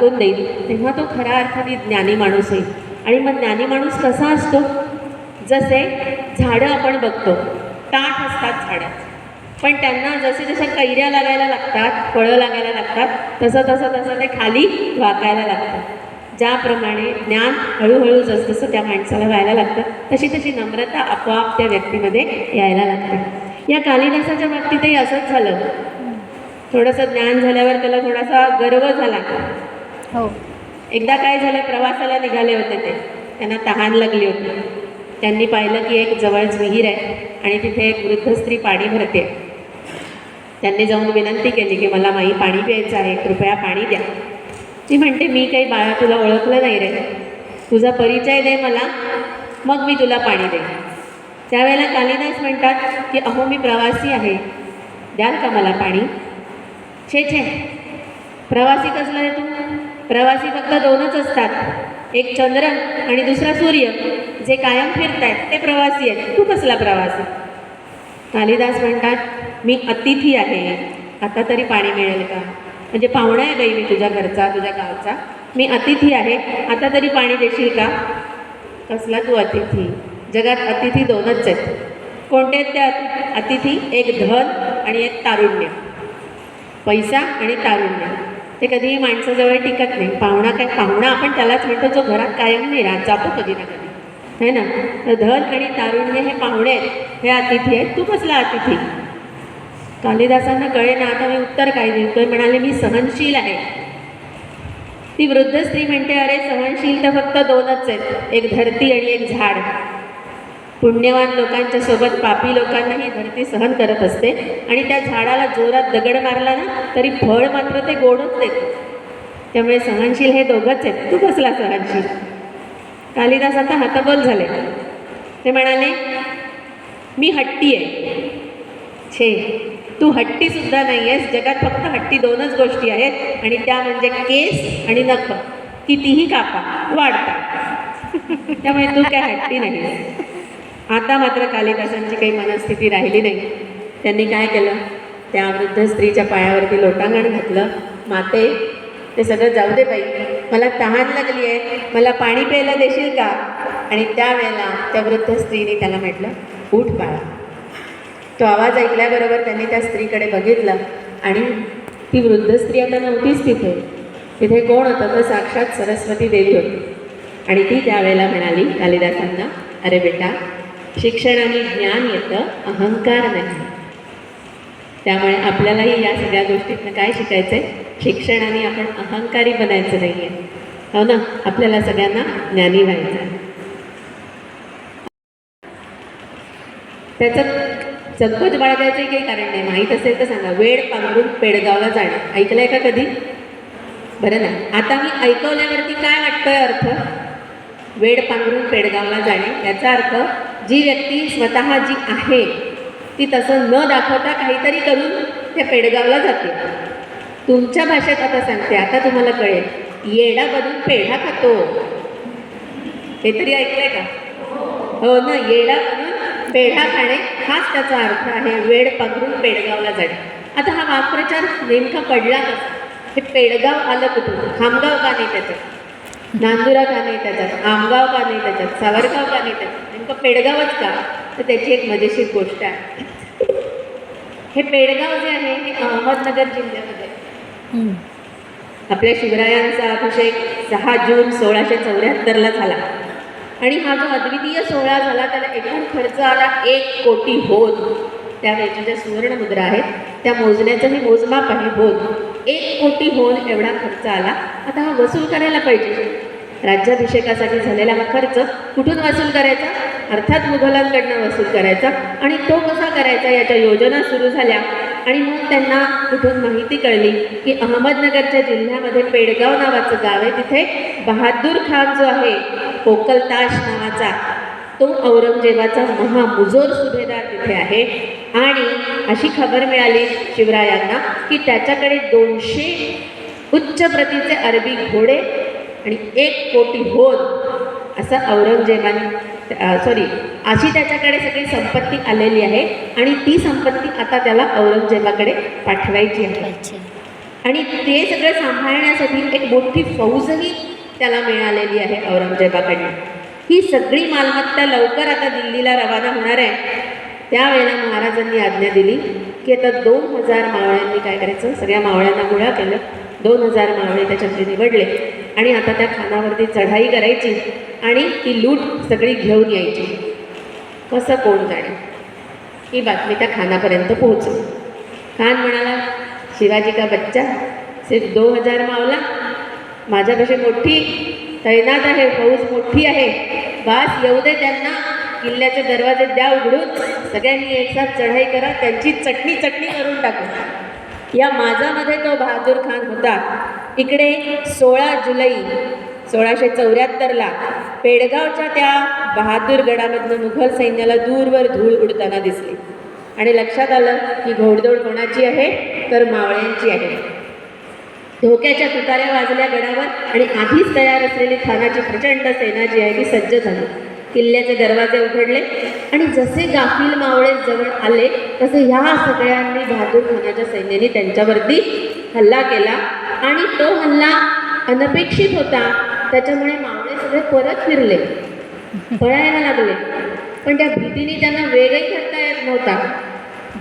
दाखवून देईल. तेव्हा तो खऱ्या अर्थाने ज्ञानी माणूस आहे आणि मग ज्ञानी माणूस कसा असतो? जसे झाडं आपण बघतो ताठ असतात झाडं पण त्यांना जसे जशा कैऱ्या लागायला लागतात फळं लागायला लागतात तसं तसं तसं ते खाली वाकायला लागतात. ज्याप्रमाणे ज्ञान हळूहळू जसजसं त्या माणसाला व्हायला लागतं तशी तशी नम्रता आपोआप त्या व्यक्तीमध्ये यायला लागते. या कालिदासाच्या बाबतीतही असंच झालं. थोडंसं ज्ञान झाल्यावर त्याला थोडासा गर्व झाला. हो. एकदा काय झालं प्रवासाला निघाले होते ते. त्यांना तहान लागली होती. त्यांनी पाहिलं की एक जवळच विहीर आहे आणि तिथे एक वृद्ध स्त्री पाणी भरते. त्यांनी जाऊन विनंती केली की मला माई पाणी प्यायचं आहे कृपया पाणी द्या. ती म्हणते मी काही बाळा तुला ओळखलं नाही रे. तुझा परिचय दे मला मग मी तुला पाणी दे त्यावेळेला कालिदास म्हणतात की अहो मी प्रवासी आहे. द्याल का मला पाणी? छे छे. प्रवासी कसला आहे तू? प्रवासी फक्त दोनच असतात. एक चंद्र आणि दुसरा सूर्य जे कायम फिरतायत ते प्रवासी आहेत. तू कसला प्रवासी? कालिदास म्हणतात मी अतिथी आहे. आता तरी पाणी मिळेल का? म्हणजे पाहुणा आहे बाई मी तुझ्या घरचा तुझ्या गावचा. मी अतिथी आहे. आता तरी पाणी देशील का? कसला तू अतिथी? जगात अतिथी दोनच आहेत. कोणते आहेत त्या अतिथी? एक धन आणि एक तारुण्य. पैसा आणि तारुण्य. ते कधीही माणसाजवळ टिकत नाही. पाहुणा काय पाहुणा आपण त्यालाच म्हणतो जो घरात कायम नाही राहत जातो कधी ना कधी. है ना? तर धन आणि तारुण्य हे पाहुणे आहेत हे अतिथी आहेत. तू कसला अतिथी? कालिदासांना कळे ना आता मी उत्तर काय देऊ तर म्हणाले मी सहनशील आहे. ती वृद्ध स्त्री म्हणते अरे सहनशील तर फक्त दोनच आहेत. एक धरती आणि एक झाड. पुण्यवान लोकांच्या सोबत पापी लोकांना ही धरती सहन करत असते. आणि त्या झाडाला जोरात दगड मारला ना तरी फळ मात्र ते गोडच देते. त्यामुळे सहनशील हे दोघंच आहेत. तू कसला सहनशील? कालिदास आता हातबोल झाले. ते म्हणाले मी हट्टी आहे. छे तू हट्टी सुद्धा नाही आहेस जगात फक्त हट्टी दोनच गोष्टी आहेत. आणि त्या म्हणजे केस आणि नख. कितीही कापा वाढता. त्यामुळे तू काय हट्टी नाही आता मात्र कालिदासांची काही मनस्थिती राहिली नाही. त्यांनी काय केलं? त्या वृद्ध स्त्रीच्या पायावरती लोटांगण घातलं. माते ते सगळं जाऊ दे बाई. मला तहान लागली आहे. मला पाणी प्यायला देशील का? आणि त्यावेळेला त्या वृद्ध स्त्रीने त्याला म्हटलं उठ बाळा. तो आवाज ऐकल्याबरोबर त्यांनी त्या स्त्रीकडे बघितलं आणि ती वृद्ध स्त्री आता नव्हतीच तिथे. तिथे कोण होतं? तर साक्षात सरस्वती देवी होती. आणि ती त्यावेळेला म्हणाली कालिदासांना अरे बेटा शिक्षणाने ज्ञान येतं अहंकार नाही. त्यामुळे आपल्यालाही या सगळ्या गोष्टीतनं काय शिकायचं आहे शिक्षणाने आपण अहंकारी बनायचं नाही आहे हो ना? आपल्याला सगळ्यांना ज्ञानी व्हायचं आहे. त्याचं चकपच बाळगायचंही काही कारण नाही. माहीत असेल तर सांगा. वेळ पांघरून पेडगावला जाणं. ऐकलंय का कधी? बरं ना. आता मी ऐकवल्यावरती काय वाटतोय अर्थ? वेळ पांघरून पेडगावला जाणे. याचा अर्थ जी व्यक्ती स्वतः जी आहे ती तसं न दाखवता काहीतरी करून त्या पेडगावला जाते. तुमच्या भाषेत आता सांगते आता तुम्हाला कळेल. येडा बनून पेढा खातो. हे तरी ऐकलंय का? हो ना येडा बनून पेढा खाणे हाच त्याचा अर्थ आहे वेळ पकडून पेडगावला जाणे. आता हा वाक्प्रचार नेमका पडला कसा? हे पेडगाव आलं कुठून? खामगाव का नाही त्याचं? नांदुरा का नाही त्याच्यात? आमगाव का नाही त्याच्यात? सावरगाव का नाही त्याच्यात? नेमकं पेडगावच का? तर त्याची एक मजेशीर गोष्ट आहे. हे पेडगाव जे आहे हे अहमदनगर जिल्ह्यामध्ये. आपल्या शिवरायांचा अभिषेक सहा जून सोळाशे चौऱ्याहत्तरला झाला. आणि हा जो अद्वितीय सोहळा झाला त्याला एकूण खर्च आला एक कोटी होद त्यावेळेच्या ज्या सुवर्णमुद्रा आहेत त्या मोजण्याचंही मोजमाप आहे होद एक कोटी होद एवढा खर्च आला. आता हा वसूल करायला पाहिजे. राज्याभिषेकासाठी झालेला हा खर्च कुठून वसूल करायचा? अर्थात मुघलांकडनं वसूल करायचा आणि तो कसा करायचा याच्या योजना सुरू झाल्या. आणि मग त्यांना कुठून माहिती कळली की अहमदनगरच्या जिल्ह्यामध्ये पेडगाव नावाचं गाव आहे. तिथे बहादूर खान जो आहे कोकलताश नावाचा तो औरंगजेबाचा महामुजोर सुभेदार तिथे आहे. आणि अशी खबर मिळाली शिवरायांना की त्याच्याकडे दोनशे उच्च प्रतीचे अरबी घोडे आणि एक कोटी होद असं औरंगजेबाने सॉरी अशी त्याच्याकडे सगळी संपत्ती आलेली आहे आणि ती संपत्ती आता त्याला औरंगजेबाकडे पाठवायची आहे. आणि ते सगळं सांभाळण्यासाठी एक मोठी फौजही त्याला मिळालेली आहे औरंगजेबाकडनं. ही सगळी मालमत्ता लवकर आता दिल्लीला रवाना होणार आहे. त्यावेळेला महाराजांनी आज्ञा दिली की आता दोन हजार मावळ्यांनी काय करायचं? सगळ्या मावळ्यांना गोळा केलं. दोन हजार मावळे त्याच्यातले निवडले. आणि आता त्या खानावरती चढाई करायची आणि ती लूट सगळी घेऊन यायची. कसं कोण जाणे? ही बातमी त्या खानापर्यंत पोहोचली. खान म्हणाला शिवाजी का बच्चा? सिर्फ दो हजार मावला? माझ्यापेक्षा मोठी तैनात आहे फौज मोठी आहे. बास येऊ दे त्यांना. किल्ल्याचे दरवाजे द्या उघडून. सगळ्यांनी एकसाथ चढाई करा. त्यांची चटणी चटणी करून टाकू. या माझामध्ये तो बहादूर खान होता. इकडे सोळा जुलै सोळाशे चौऱ्याहत्तरला पेडगावच्या त्या बहादूरगडामधनं मुघल सैन्याला दूरवर धूळ उडताना दिसली. आणि लक्षात आलं की घोडदौड कोणाची आहे? तर मावळ्यांची आहे. धोक्याच्या तुताऱ्या वाजल्या गडावर आणि आधीच तयार असलेली खानाची प्रचंड सेना जी आहे ती सज्ज झाली. किल्ल्याचे दरवाजे उघडले आणि जसे गाफील मावळे जवळ आले तसे ह्या सगळ्यांनी बहादूर खानाच्या सैन्याने त्यांच्यावरती हल्ला केला. आणि तो हल्ला अनपेक्षित होता. त्याच्यामुळे मावळे सगळे परत फिरले. पळायला लागले. पण त्या भीतीने त्यांना वेगही करता येत नव्हता.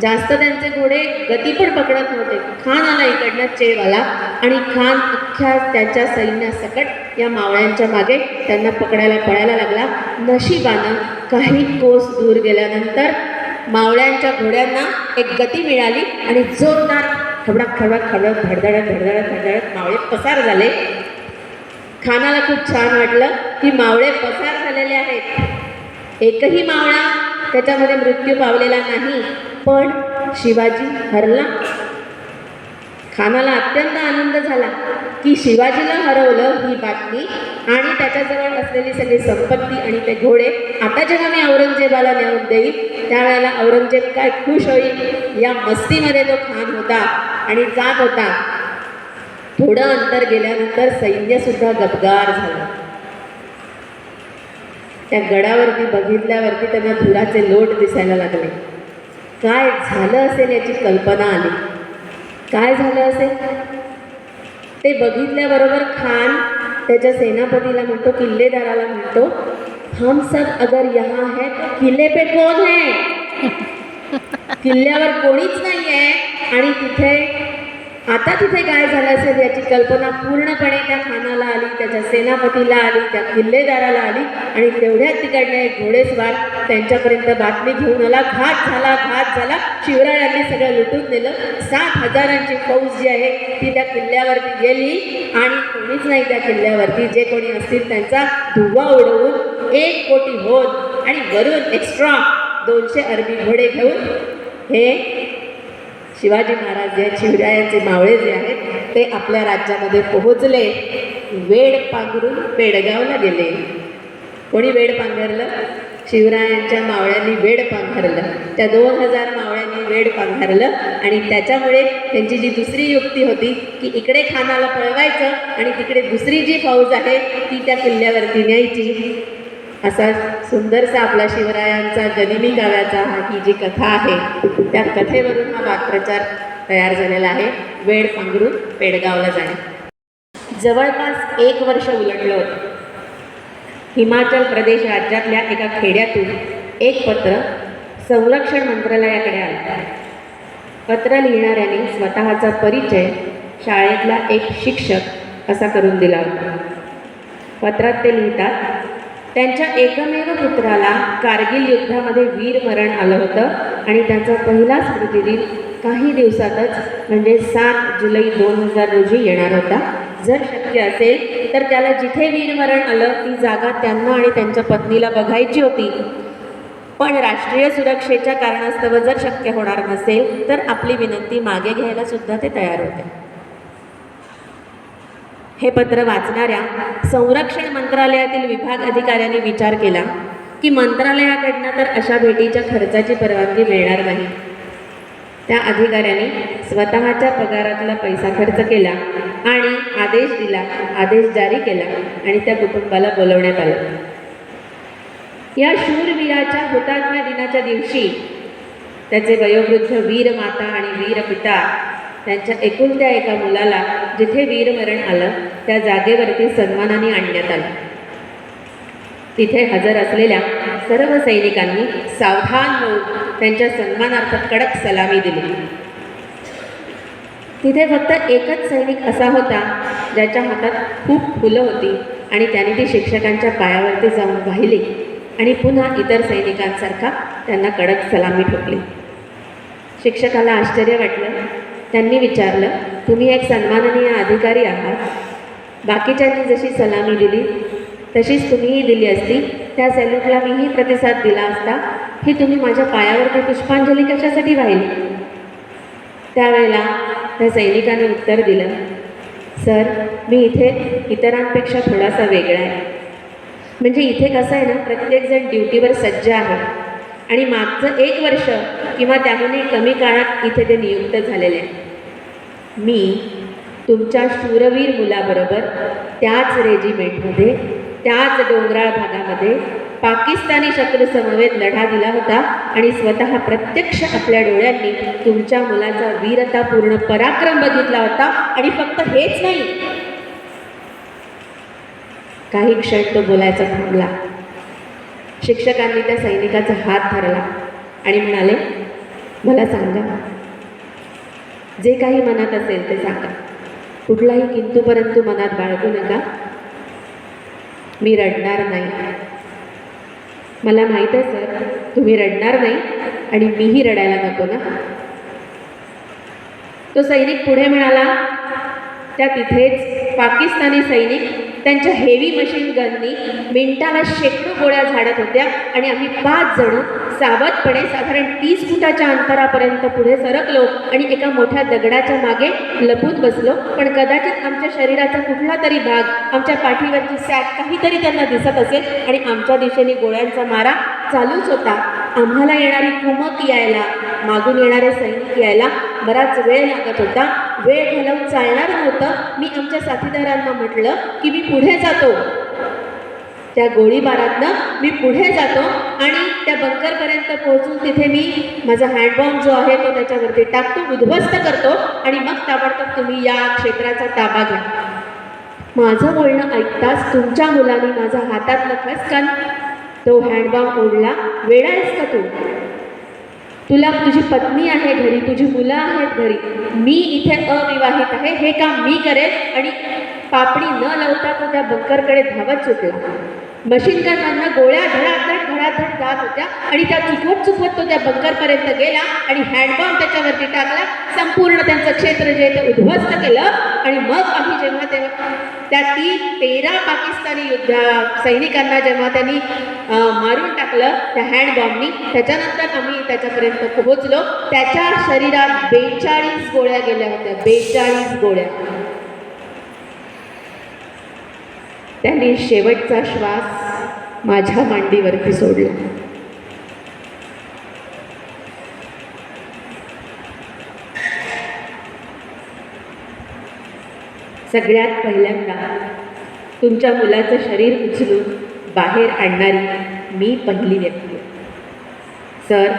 जास्त त्यांचे घोडे गती पण पकडत नव्हते. खान आला इकडनं चेवाला आणि खान अख्ख्या त्याच्या सैन्यासकट या मावळ्यांच्या मागे त्यांना पकडायला पळायला लागला. नशिबानं काही कोस दूर गेल्यानंतर मावळ्यांच्या घोड्यांना एक गती मिळाली आणि जोरदार खबडाक खबडाक खबडत धडधडत धडधडत धडधडत मावळे पसार झाले. खानाला खूप छान वाटलं की मावळे पसार झालेले आहेत. एकही मावळा त्याच्यामध्ये मृत्यू पावलेला नाही. पण शिवाजी हरला. खानाला अत्यंत आनंद झाला की शिवाजीला हरवलं ही बातमी आणि त्याच्याजवळ असलेली सगळी संपत्ती आणि ते घोडे आता जेव्हा मी औरंगजेबाला नेऊन देईल त्यावेळेला औरंगजेब काय खुश होईल या मस्तीमध्ये तो खान होता आणि जात होता. थोडं अंतर गेल्यानंतर सैन्यसुद्धा गबगार झालं. त्या गडावरती बघितल्यावरती त्यांना धुराचे लोट दिसायला लागले. काय झालं असेल याची कल्पना आली? काय झालं असेल? ते बघितल्याबरोबर खान त्याच्या सेनापतीला म्हणतो किल्लेदाराला म्हणतो हम सब अगर यहाँ है तो किल्ले पे कौन है? किल्ल्यावर कोणीच नाही आहे आणि तिथे आता तिथे काय झालं असेल याची कल्पना पूर्णपणे त्या खानाला आली त्याच्या सेनापतीला आली त्या किल्लेदाराला आली आणि तेवढ्याच तिकडनं एक घोडेस्वार त्यांच्यापर्यंत बातमी घेऊन आला. घात झाला घात झाला. शिवरायांनी सगळं लुटून नेलं. सात हजारांची फौज जी आहे ती त्या किल्ल्यावरती गेली आणि कोणीच नाही त्या किल्ल्यावरती. जे कोणी असतील त्यांचा धुवा उडवून एक कोटी होत आणि वरून एक्स्ट्रा दोनशे अरबी घोडे घेऊन हे शिवाजी महाराज जे शिवरायांचे मावळे जे आहेत ते आपल्या राज्यामध्ये पोहोचले. वेड पांघरून पेडगावला गेले. कोणी वेड पांघरलं? शिवरायांच्या मावळ्यांनी वेड पांघरलं. त्या दोन हजार मावळ्यांनी वेड पांघरलं आणि त्याच्यामुळे त्यांची जी दुसरी युक्ती होती की इकडे खानाला पळवायचं आणि तिकडे दुसरी जी फौज आहे ती त्या किल्ल्यावरती न्यायची. असा सुंदरसा आपला शिवरायांचा जनिमी काव्याचा हा ही जी कथा आहे त्या कथेवरून हा वाक्प्रचार तयार झालेला आहे. वेळ पांघरून पेडगावला जाणे. जवळपास एक वर्ष उलटलं होतं. हिमाचल प्रदेश राज्यातल्या एका खेड्यातून एक पत्र संरक्षण मंत्रालयाकडे आलं. पत्र लिहिणाऱ्याने स्वतःचा परिचय शाळेतला एक शिक्षक असा करून दिला होता. पत्रात ते लिहितात त्यांच्या एकमेव पुत्राला कारगिल युद्धामध्ये वीरमरण आलं होतं आणि त्यांचा पहिला स्मृतिदिन काही दिवसातच म्हणजे सात जुलै दोन हजार रोजी येणार होता. जर शक्य असेल तर त्याला जिथे वीरमरण आलं ती जागा त्यांना आणि त्यांच्या पत्नीला बघायची होती. पण राष्ट्रीय सुरक्षेच्या कारणास्तव जर शक्य होणार नसेल तर आपली विनंती मागे घ्यायला सुद्धा ते तयार होते. हे पत्र वाचणाऱ्या संरक्षण मंत्रालयातील विभाग अधिकाऱ्यांनी विचार केला की मंत्रालयाकडनं तर अशा भेटीच्या खर्चाची परवानगी मिळणार नाही. त्या अधिकाऱ्यांनी स्वतःच्या पगारातला पैसा खर्च केला आणि आदेश दिला आदेश जारी केला आणि त्या कुटुंबाला बोलवण्यात आलं. या शूरवीराच्या हुतात्मा दिनाच्या दिवशी त्याचे वयोवृद्ध वीर माता आणि वीर पिता त्यांच्या एकुलत्या एका मुलाला जिथे वीरमरण आलं त्या जागेवरती सन्मानाने आणण्यात आलं. तिथे हजर असलेल्या सर्व सैनिकांनी सावधान होऊन त्यांच्या सन्मानार्थ कडक सलामी दिली. तिथे फक्त एकच सैनिक असा होता ज्याच्या हातात खूप फुलं होती आणि त्याने ती शिक्षकांच्या पायावरती जाऊन वाहिली आणि पुन्हा इतर सैनिकांसारखा त्यांना कडक सलामी ठोकली. शिक्षकाला आश्चर्य वाटलं त्यांनी विचारलं तुम्ही एक सन्माननीय अधिकारी आहात. बाकीच्यांनी जशी सलामी दिली तशीच तुम्हीही दिली असती. त्या सैनिकला मीही प्रतिसाद दिला असता. ही तुम्ही माझ्या पायावरती पुष्पांजली कशासाठी वाहिली? त्यावेळेला त्या सैनिकाने उत्तर दिलं सर मी इथे इतरांपेक्षा थोडासा वेगळा आहे. म्हणजे इथे कसं आहे ना प्रत्येकजण ड्युटीवर सज्ज आहे. आणि मागचं एक वर्ष किंवा त्याहूनही कमी काळात इथे ते नियुक्त झालेले आहे मी तुमच्या शूरवीर मुलाबरोबर त्याच रेजिमेंटमध्ये त्याच डोंगराळ भागामध्ये पाकिस्तानी शत्रूसमवेत लढा दिला होता आणि स्वतः प्रत्यक्ष आपल्या डोळ्यांनी तुमच्या मुलाचा वीरतापूर्ण पराक्रम बघितला होता आणि फक्त हेच नाही. काही क्षण तो बोलायचा थांबला. शिक्षकांनी त्या सैनिकाचा हात धरला आणि म्हणाले मला सांगा जे काही मनात असेल ते सांगा. कुठलाही किंतू परंतु मनात बाळगू नका. मी रडणार नाही. मला माहीत आहे सर तुम्ही रडणार नाही आणि मीही रडायला नको ना. तो सैनिक पुढे म्हणाला त्या तिथेच पाकिस्तानी सैनिक त्यांच्या हेवी मशीन गननी मिनिटाला शेकडो गोळ्या झाडत होत्या आणि आम्ही पाच जण सावधपणे साधारण तीस फुटाच्या अंतरापर्यंत पुढे सरकलो आणि एका मोठ्या दगडाच्या मागे लपून बसलो. पण कदाचित आमच्या शरीराचा कुठला तरी भाग आमच्या पाठीवरची सॅक काहीतरी त्यांना दिसत असेल आणि आमच्या दिशेने गोळ्यांचा मारा चालूच होता. आम्हाला येणारी कुमक यायला मागून येणारे सैनिक यायला बराच वेळ लागत होता. वेळ घालवून चालणार नव्हतं. मी आमच्या साथीदारांना म्हटलं की मी पुढे जातो. त्या गोळीबारातनं मी पुढे जातो आणि त्या बंकरपर्यंत पोहोचून तिथे मी माझा हँडबॉम्ब जो आहे तो त्याच्यावरती टाकतो उद्ध्वस्त करतो आणि मग ताबडतोब तुम्ही या क्षेत्राचा ताबा घ्या. माझं बोलणं ऐकताच तुमच्या मुलाने माझा हातातलं खसकन तो हँडबॉम्ब ओढला. वेळा आहेस का तू? तुला तुझी पत्नी आहे घरी तुझी मुलं आहेत घरी. मी इथे अविवाहित आहे हे काम मी करेल आणि पापडी न लावता तो त्या बंकरकडे धावत सुटला. मशीन गनमधनं गोळ्या धडाधड धडाधड जात होत्या आणि त्या चुकवत चुकवत तो त्या बंकरपर्यंत गेला आणि हँडबॉम्ब त्याच्यावरती टाकला. संपूर्ण त्यांचं क्षेत्र जे ते उद्ध्वस्त केलं आणि मग आम्ही जेव्हा तेव्हा त्या ती तेरा पाकिस्तानी युद्धा सैनिकांना जेव्हा त्यांनी मारून टाकलं त्या हँडबॉम्बनी त्याच्यानंतर आम्ही त्याच्यापर्यंत पोहोचलो. त्याच्या शरीरात बेचाळीस गोळ्या गेल्या होत्या बेचाळीस गोळ्या. त्यांनी शेवटचा श्वास माझ्या मांडीवरती सोडला. सगळ्यात पहिल्यांदा तुमच्या मुलाचं शरीर उचलून बाहेर आणणारी मी पहिली व्यक्ती. सर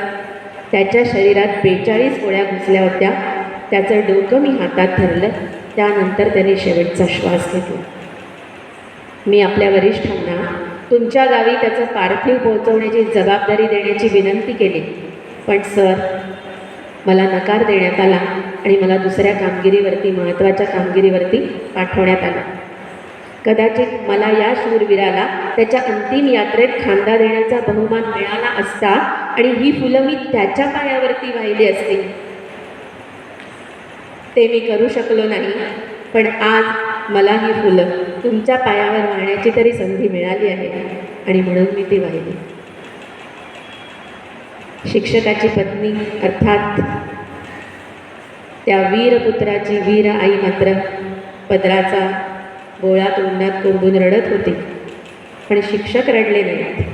त्याच्या शरीरात बेचाळीस गोळ्या घुसल्या होत्या. त्याचं डोकं मी हातात धरलं. त्यानंतर त्याने शेवटचा श्वास घेतला. मी आपल्या वरिष्ठांना तुमच्या गावी त्याचं पार्थिव पोहोचवण्याची जबाबदारी देण्याची विनंती केली. पण सर मला नकार देण्यात आला आणि मला दुसऱ्या कामगिरीवरती महत्त्वाच्या कामगिरीवरती पाठवण्यात आलं. कदाचित मला या शूरवीराला त्याच्या अंतिम यात्रेत खांदा देण्याचा बहुमान मिळाला असता आणि ही फुलं मी त्याच्या पायावरती वाहिली असती. ते मी करू शकलो नाही. पण आज मला ही फुलं तुमच्या पायावर वाहण्याची तरी संधी मिळाली आहे. आणि म्हणून मी ती वाहिली. शिक्षकाची पत्नी अर्थात त्या वीरपुत्राची वीर आई मात्र पदराचा गोळा तोंडात कोंबून रडत होती. पण शिक्षक रडले नाहीत.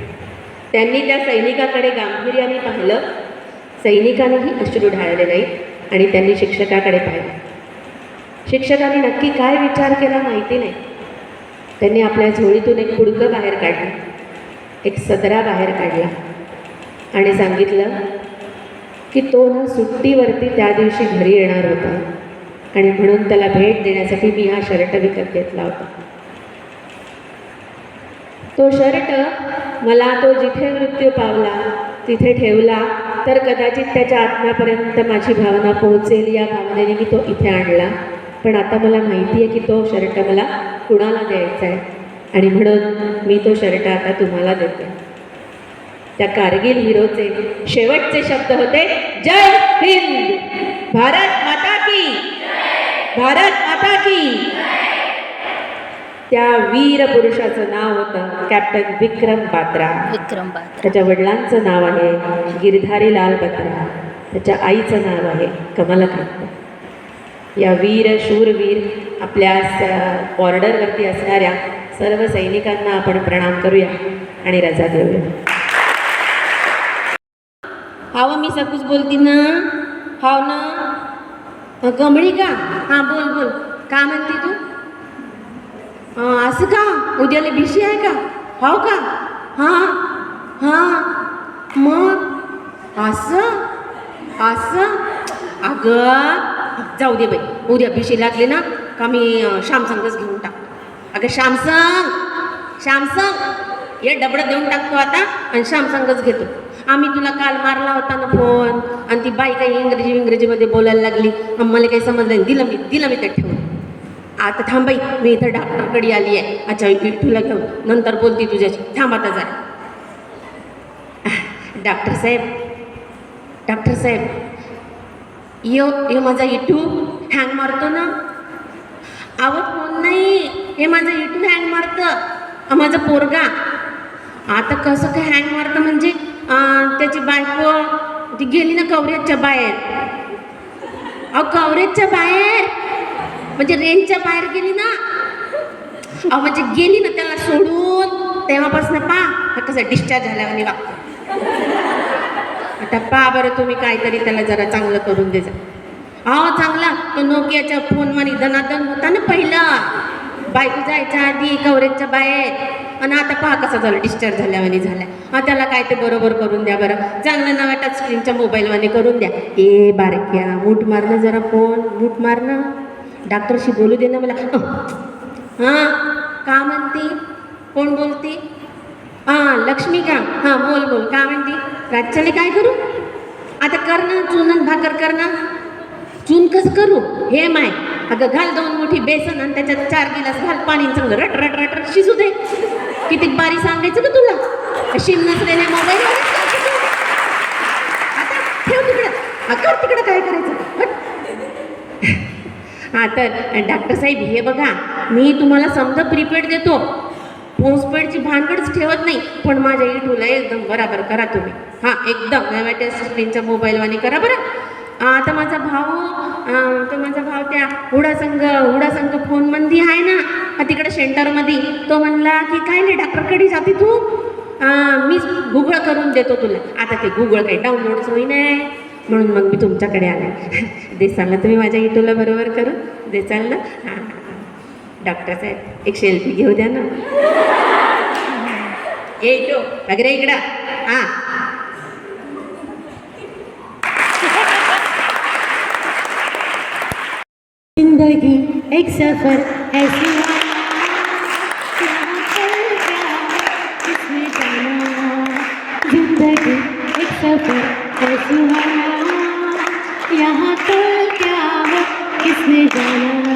त्यांनी त्या सैनिकाकडे गांभीर्याने पाहिलं. सैनिकानेही अश्रू ढाळले नाहीत आणि त्यांनी शिक्षकाकडे पाहिलं. शिक्षकाने नक्की काय विचार केला माहिती नाही. त्यांनी आपल्या झोळीतून एक पुडकं बाहेर काढलं. एक सदरा बाहेर काढला. आणि सांगितलं की तो ना सुट्टीवरती त्या दिवशी घरी येणार होता. आणि म्हणून त्याला भेट देण्यासाठी मी हा शर्ट विकत घेतला होता. तो शर्ट मला तो जिथे मृत्यू पावला तिथे ठेवला तर कदाचित त्याच्या आत्म्यापर्यंत माझी भावना पोहोचेल या भावनेने मी तो इथे आणला. पण आता मला माहिती आहे की तो शर्ट मला कुणाला द्यायचा आहे? आणि म्हणून मी तो शर्ट आता तुम्हाला देते. त्या कारगिल हिरोचे शेवटचे शब्द होते जय हिंद! भारत माता की! भारत माता की! त्या वीर पुरुषाचं नाव होतं कॅप्टन विक्रम बात्रा. विक्रम बात्रा. त्याच्या वडिलांचं नाव आहे गिरधारी लाल बत्रा. त्याच्या आईचं नाव आहे कमलकांत या वीर शूरवीर आपल्या स- बॉर्डरवरती असणाऱ्या सर्व सैनिकांना आपण प्रणाम करूया आणि रजा देऊया. हाव मी सकूच बोलती ना? हाव ना? कमळी का? हां बोल बोल. का म्हणते तू? असं का? उद्याला भिशी आहे का? हाव का? हां हां. मग? असं? असं? अगं जाऊ दे बाई. उद्या भिशी लागली ना का मी श्यामसंगच घेऊन टाकतो अगं श्यामसंग! श्यामसंग! हे डबडं देऊन टाकतो आता आणि श्यामसंगच घेतो. आम्ही तुला काल मारला होता ना फोन. आणि ती बाई काही इंग्रजी इंग्रजीमध्ये बोलायला लागली. मला काही समजलं नाही. दिलं मी दिलं मी ते ठेवून. आता थांबाई मी इथं डॉक्टरकडे आली आहे. अच्छा तुला घेऊन. नंतर बोलती तुझ्याशी. थांब आता जरा. डॉक्टर साहेब. डॉक्टर साहेब. यो हे माझा इटू हँग मारतो ना. अहो फोन नाही हे माझं इटू हँग मारतं. अं, माझं पोरगा. आता कसं काय हँग मारतं म्हणजे त्याची बायको ती गेली ना कवरेजच्या बाहेर. अहो कवरेजच्या बाहेर. म्हणजे रेंजच्या बाहेर गेली ना. अहो म्हणजे गेली ना त्याला सोडून. तेव्हापासून पा हा कसं डिस्चार्ज झाल्यावर वागतो आता पा बरं तुम्ही काहीतरी त्याला जरा चांगलं करून दे जा. चांगला. तो नोकियाच्या फोनमध्ये होता ना पहिला. बायको जायच्या आधी कवरेजच्या बाहेर. आणि आता पहा कसं झालं डिस्चार्ज झाल्यावानी झालं. हा त्याला काय ते बरोबर करून द्या बरं. चांगलं नव्या टच स्क्रीनच्या मोबाईलवाने करून द्या. ए बारक्या मूठ मारणं जरा फोन मूठ मारणं डॉक्टरशी बोलू दे ना मला. हां का म्हणते? कोण बोलते? हां लक्ष्मी का हां बोल बोल. का म्हणते? रातच्याने काय करू? आता कर ना चुनन भाकर कर ना चून कसं करू? Hey my. अगं घाल दोन मोठी बेसन आणि त्याच्यात चार गिलास घाल पाणी चांगलं रट रट रट रट शिजू दे. किती बारी सांगायचं का तुला? शिन नसलेल्या मोबाईल आता ठेव तिकडं. कर तिकडं काय करायचं? हा हां तर डॉक्टर साहेब हे बघा मी तुम्हाला समजा प्रीपेड देतो. पोस्टपेडची भानगडच ठेवत नाही पण माझ्या इटूला एकदम बराबर करा तुम्ही. हां एकदम. नव्या स्क्रीनच्या मोबाईलवाने करा बरं. आता माझा भाऊ अं, तो माझा भाऊ त्या हुडासंघ हुडासंघ फोनमध्ये आहे ना तिकडे सेंटरमध्ये तो म्हणला की काय नाही डॉक्टरकडे जाते तू? मी गुगळ करून देतो तुला. आता ते गुगळ काही डाउनलोडच नाही म्हणून मग मी तुमच्याकडे आले. देसाल ना तुम्ही माझ्या इटूला बरोबर करू देसाल ना हां. डॉक्टर साहेब एक सेल्फी घेऊ द्या ना. ये तो वगैरे इकडं. हां. जिंदगी एक सफर ऐसी जिंदगी एक सफर ऐसी यहाँ पर क्या हो किसने जाना?